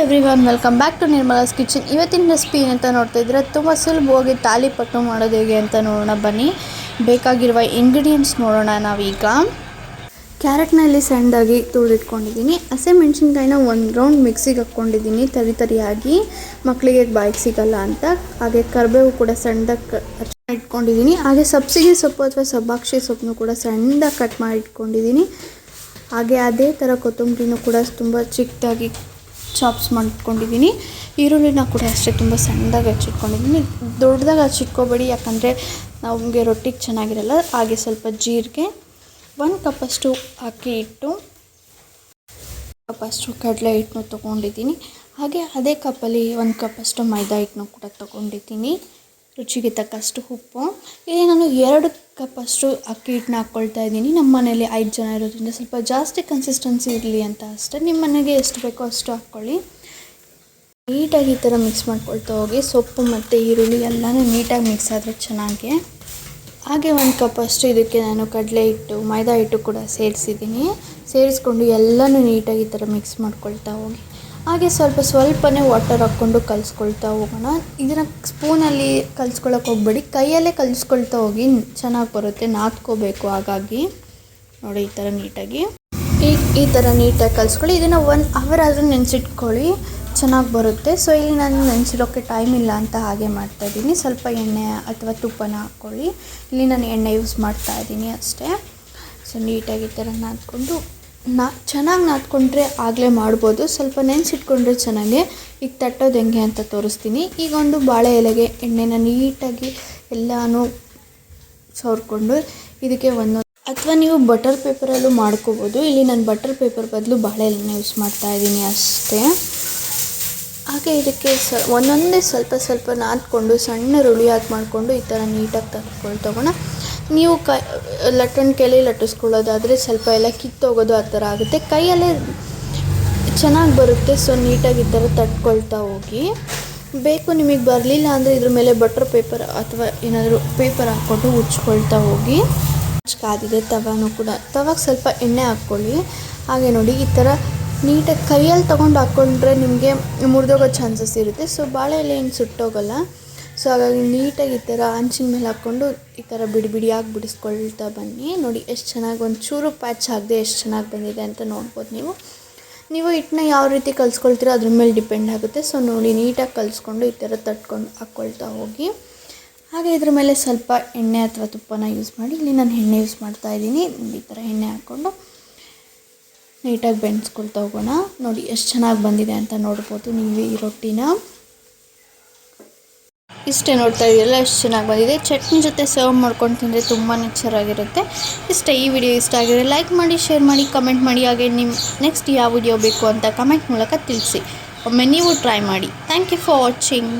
Everyone welcome back to Nirmala's kitchen. ಇವತ್ತಿನ recipe ಏನಂತ ನೋಡ್ತಾ ಇದ್ರೆ ತುಂಬ ಸುಲಭವಾಗಿ ತಾಲಿಪಟ್ಟು ಮಾಡೋದು ಹೇಗೆ ಅಂತ ನೋಡೋಣ, ಬನ್ನಿ. ಬೇಕಾಗಿರುವ ಇಂಗ್ರೀಡಿಯೆಂಟ್ಸ್ ನೋಡೋಣ ನಾವೀಗ. ಕ್ಯಾರೆಟ್ನಲ್ಲಿ ಸಣ್ಣದಾಗಿ ತುಳಿದಿಟ್ಕೊಂಡಿದ್ದೀನಿ ಹಸಿಮೆಣ್ಸಿನ್ಕಾಯಿನ ಒಂದು ರೌಂಡ್ ಮಿಕ್ಸಿಗೆ ಹಾಕ್ಕೊಂಡಿದ್ದೀನಿ, ತರಿ ತರಿಯಾಗಿ. ಮಕ್ಕಳಿಗೆ ಬಾಯಿಗೆ ಸಿಗಲ್ಲ ಅಂತ. ಹಾಗೆ ಕರಿಬೇವು ಕೂಡ ಸಣ್ಣದಾಗಿ ಇಟ್ಕೊಂಡಿದ್ದೀನಿ ಹಾಗೆ ಸಬ್ಸಿಗೆ ಸೊಪ್ಪು ಅಥವಾ ಸಬ್ಬಾಕ್ಷಿ ಸೊಪ್ಪನ್ನು ಕೂಡ ಸಣ್ಣದಾಗಿ ಕಟ್ ಮಾಡಿ ಇಟ್ಕೊಂಡಿದ್ದೀನಿ ಹಾಗೆ ಅದೇ ಥರ ಕೊತ್ತಂಬರಿನೂ ಕೂಡ ತುಂಬ ಚಿಕ್ಕದಾಗಿ ಚಾಪ್ಸ್ ಮಾಡಿಕೊಂಡಿದ್ದೀನಿ ಈರುಳ್ಳಿನ ಕೂಡ ಅಷ್ಟೇ ತುಂಬ ಸಣ್ಣದಾಗಿ ಹಚ್ಚಿಟ್ಕೊಂಡಿದ್ದೀನಿ ದೊಡ್ಡದಾಗಿ ಹಚ್ಚಿಟ್ಕೋಬೇಡಿ, ಯಾಕಂದರೆ ನಮಗೆ ರೊಟ್ಟಿಗೆ ಚೆನ್ನಾಗಿರಲ್ಲ. ಹಾಗೆ ಸ್ವಲ್ಪ ಜೀರಿಗೆ, ಒಂದು ಕಪ್ಪಷ್ಟು ಅಕ್ಕಿ ಹಿಟ್ಟು ಕಪ್ಪಷ್ಟು ಕಡಲೆ ಹಿಟ್ಟನ್ನು ತೊಗೊಂಡಿದ್ದೀನಿ ಹಾಗೆ ಅದೇ ಕಪ್ಪಲ್ಲಿ ಒಂದು ಕಪ್ಪಷ್ಟು ಮೈದಾ ಹಿಟ್ಟನ್ನು ಕೂಡ ತೊಗೊಂಡಿದ್ದೀನಿ ರುಚಿಗೆ ತಕ್ಕಷ್ಟು ಉಪ್ಪು. ಇಲ್ಲಿ ನಾನು ಎರಡು ಕಪ್ಪಷ್ಟು ಅಕ್ಕಿ ಹಿಟ್ಟನ್ನ ಹಾಕ್ಕೊಳ್ತಾ ಇದ್ದೀನಿ. ನಮ್ಮ ಮನೇಲಿ ಐದು ಜನ ಇರೋದ್ರಿಂದ ಸ್ವಲ್ಪ ಜಾಸ್ತಿ ಕನ್ಸಿಸ್ಟೆನ್ಸಿ ಇರಲಿ ಅಂತ ಅಷ್ಟೇ. ನಿಮ್ಮ ಮನೆಗೆ ಎಷ್ಟು ಬೇಕೋ ಅಷ್ಟು ಹಾಕ್ಕೊಳ್ಳಿ ನೀಟಾಗಿ ಈ ಥರ ಮಿಕ್ಸ್ ಮಾಡ್ಕೊಳ್ತಾ ಹೋಗಿ ಸೊಪ್ಪು ಮತ್ತು ಈರುಳ್ಳಿ ಎಲ್ಲನೂ ನೀಟಾಗಿ ಮಿಕ್ಸ್ ಆದರೆ ಚೆನ್ನಾಗಿ. ಹಾಗೆ ಒಂದು ಕಪ್ ಅಷ್ಟು ಇದಕ್ಕೆ ನಾನು ಕಡಲೆ ಹಿಟ್ಟು, ಮೈದಾ ಹಿಟ್ಟು ಕೂಡ ಸೇರಿಸಿದ್ದೀನಿ. ಸೇರಿಸ್ಕೊಂಡು ಎಲ್ಲನೂ ನೀಟಾಗಿ ಈ ಥರ ಮಿಕ್ಸ್ ಮಾಡ್ಕೊಳ್ತಾ ಹೋಗಿ. ಹಾಗೆ ಸ್ವಲ್ಪ ಸ್ವಲ್ಪನೇ ವಾಟರ್ ಹಾಕ್ಕೊಂಡು ಕಲಿಸ್ಕೊಳ್ತಾ ಹೋಗೋಣ. ಇದನ್ನು ಸ್ಪೂನಲ್ಲಿ ಕಲಿಸ್ಕೊಳಕ್ಕೆ ಹೋಗ್ಬೇಡಿ. ಕೈಯಲ್ಲೇ ಕಲಿಸ್ಕೊಳ್ತಾ ಹೋಗಿ ಚೆನ್ನಾಗಿ ಬರುತ್ತೆ, ನಾದ್ಕೋಬೇಕು ಹಾಗಾಗಿ. ನೋಡಿ, ಈ ಥರ ನೀಟಾಗಿ. ಈ ಈ ಥರ ನೀಟಾಗಿ ಕಲಿಸ್ಕೊಳ್ಳಿ. ಇದನ್ನು ಒನ್ ಅವರ್ ಆದರೂ ನೆನೆಸಿಟ್ಕೊಳ್ಳಿ, ಚೆನ್ನಾಗಿ ಬರುತ್ತೆ. ಸೊ ಇಲ್ಲಿ ನಾನು ನೆನೆಸಿಡೋಕ್ಕೆ ಟೈಮ್ ಇಲ್ಲ ಅಂತ ಹಾಗೆ ಮಾಡ್ತಾ ಇದ್ದೀನಿ. ಸ್ವಲ್ಪ ಎಣ್ಣೆ ಅಥವಾ ತುಪ್ಪನ ಹಾಕ್ಕೊಳ್ಳಿ. ಇಲ್ಲಿ ನಾನು ಎಣ್ಣೆ ಯೂಸ್ ಮಾಡ್ತಾ ಇದ್ದೀನಿ ಅಷ್ಟೇ. ಸೊ ನೀಟಾಗಿ ಈ ಥರ ನಾದ್ಕೊಂಡು ನಾ, ಚೆನ್ನಾಗಿ ನಾದ್ಕೊಂಡ್ರೆ ಆಗಲೇ ಮಾಡ್ಬೋದು. ಸ್ವಲ್ಪ ನೆನೆಸಿಟ್ಕೊಂಡ್ರೆ ಚೆನ್ನಾಗೆ. ಈಗ ತಟ್ಟೋದು ಹೆಂಗೆ ಅಂತ ತೋರಿಸ್ತೀನಿ. ಈಗ ಒಂದು ಬಾಳೆ ಎಲೆಗೆ ಎಣ್ಣೆನ ನೀಟಾಗಿ ಎಲ್ಲನೂ ಸವರ್ಕೊಂಡು ಇದಕ್ಕೆ ಒಂದೊಂದು ಅಥವಾ ನೀವು ಬಟರ್ ಪೇಪರಲ್ಲೂ ಮಾಡ್ಕೋಬೋದು. ಇಲ್ಲಿ ನಾನು ಬಟರ್ ಪೇಪರ್ ಬದಲು ಬಾಳೆ ಎಲೆನ ಯೂಸ್ ಮಾಡ್ತಾ ಇದ್ದೀನಿ ಅಷ್ಟೇ. ಹಾಗೆ ಇದಕ್ಕೆ ಸ, ಒಂದೊಂದೇ ಸ್ವಲ್ಪ ಸ್ವಲ್ಪ ನಾದ್ಕೊಂಡು ಸಣ್ಣ ರುಳಿಯಾಗಿ ಮಾಡಿಕೊಂಡು ಈ ಥರ ನೀಟಾಗಿ ತಗೊಳ್ತಗೋಣ ನೀವು ಕೈ ಲಟ್ಟಣ ಕೈಲಿ ಲಟ್ಟಿಸ್ಕೊಳ್ಳೋದಾದರೆ ಸ್ವಲ್ಪ ಎಲ್ಲ ಕಿತ್ತೋಗೋದು ಆ ಥರ ಆಗುತ್ತೆ. ಕೈಯಲ್ಲೇ ಚೆನ್ನಾಗಿ ಬರುತ್ತೆ, ಸೊ ನೀಟಾಗಿ ಈ ಥರ ತಟ್ಕೊಳ್ತಾ ಹೋಗಿ. ಬೇಕು ನಿಮಗೆ ಬರಲಿಲ್ಲ ಅಂದರೆ ಇದ್ರ ಮೇಲೆ ಬಟರ್ ಪೇಪರ್ ಅಥವಾ ಏನಾದರೂ ಪೇಪರ್ ಹಾಕ್ಕೊಂಡು ಉಚ್ಕೊಳ್ತಾ ಹೋಗಿ. ಕಾದಿದೆ ತವಾನು ಕೂಡ. ತವಾಗ ಸ್ವಲ್ಪ ಎಣ್ಣೆ ಹಾಕ್ಕೊಳ್ಳಿ. ಹಾಗೆ ನೋಡಿ, ಈ ಥರ ನೀಟಾಗಿ ಕೈಯಲ್ಲಿ ತೊಗೊಂಡು ಹಾಕ್ಕೊಂಡ್ರೆ ನಿಮಗೆ ಮುರಿದೋಗೋ ಚಾನ್ಸಸ್ ಇರುತ್ತೆ. ಸೊ ಬಾಳೆ ಎಲೆ ಏನು ಸುಟ್ಟೋಗಲ್ಲ. ಸೊ ಹಾಗಾಗಿ ನೀಟಾಗಿ ಈ ಥರ ಹಂಚಿನ ಮೇಲೆ ಹಾಕ್ಕೊಂಡು ಈ ಥರ ಬಿಡಿ ಬಿಡಿಯಾಗಿ ಬಿಡಿಸ್ಕೊಳ್ತಾ ಬನ್ನಿ. ನೋಡಿ, ಎಷ್ಟು ಚೆನ್ನಾಗಿ ಒಂದು ಚೂರು ಪ್ಯಾಚ್ ಆಗದೆ ಎಷ್ಟು ಚೆನ್ನಾಗಿ ಬಂದಿದೆ ಅಂತ ನೋಡ್ಬೋದು ನೀವು. ನೀವು ಹಿಟ್ಟನ್ನ ಯಾವ ರೀತಿ ಕಲಿಸ್ಕೊಳ್ತೀರೋ ಅದ್ರ ಮೇಲೆ ಡಿಪೆಂಡ್ ಆಗುತ್ತೆ. ಸೊ ನೋಡಿ, ನೀಟಾಗಿ ಕಲಿಸ್ಕೊಂಡು ಈ ಥರ ತಟ್ಕೊಂಡು ಹಾಕ್ಕೊಳ್ತಾ ಹೋಗಿ. ಹಾಗೆ ಇದ್ರ ಮೇಲೆ ಸ್ವಲ್ಪ ಎಣ್ಣೆ ಅಥವಾ ತುಪ್ಪನ ಯೂಸ್ ಮಾಡಿ. ಇಲ್ಲಿ ನಾನು ಎಣ್ಣೆ ಯೂಸ್ ಮಾಡ್ತಾ ಇದ್ದೀನಿ. ಈ ಥರ ಎಣ್ಣೆ ಹಾಕ್ಕೊಂಡು ನೀಟಾಗಿ ಬೆಂಡ್ಸ್ಕೊಳ್ತಾ ಹೋಗೋಣ. ನೋಡಿ, ಎಷ್ಟು ಚೆನ್ನಾಗಿ ಬಂದಿದೆ ಅಂತ ನೋಡ್ಬೋದು ನೀವು ಈ ರೊಟ್ಟಿನ. ಇಷ್ಟೇ ನೋಡ್ತಾ ಇದೆಯಲ್ಲ, ಎಷ್ಟು ಚೆನ್ನಾಗಿ ಬಂದಿದೆ. ಚಟ್ನಿ ಜೊತೆ ಸರ್ವ್ ಮಾಡ್ಕೊಂಡು ತಿಂದರೆ ತುಂಬಾ ಚೆನ್ನಾಗಿರುತ್ತೆ ಇಷ್ಟೇ, ಈ ವಿಡಿಯೋ ಇಷ್ಟ ಆಗಿದೆ ಲೈಕ್ ಮಾಡಿ ಶೇರ್ ಮಾಡಿ ಕಮೆಂಟ್ ಮಾಡಿ. ಹಾಗೆ ನಿಮ್ಮ ನೆಕ್ಸ್ಟ್ ಯಾವ ವಿಡಿಯೋ ಬೇಕು ಅಂತ ಕಮೆಂಟ್ ಮೂಲಕ ತಿಳಿಸಿ. ಒಮ್ಮೆ ನೀವು ಟ್ರೈ ಮಾಡಿ. Thank you for watching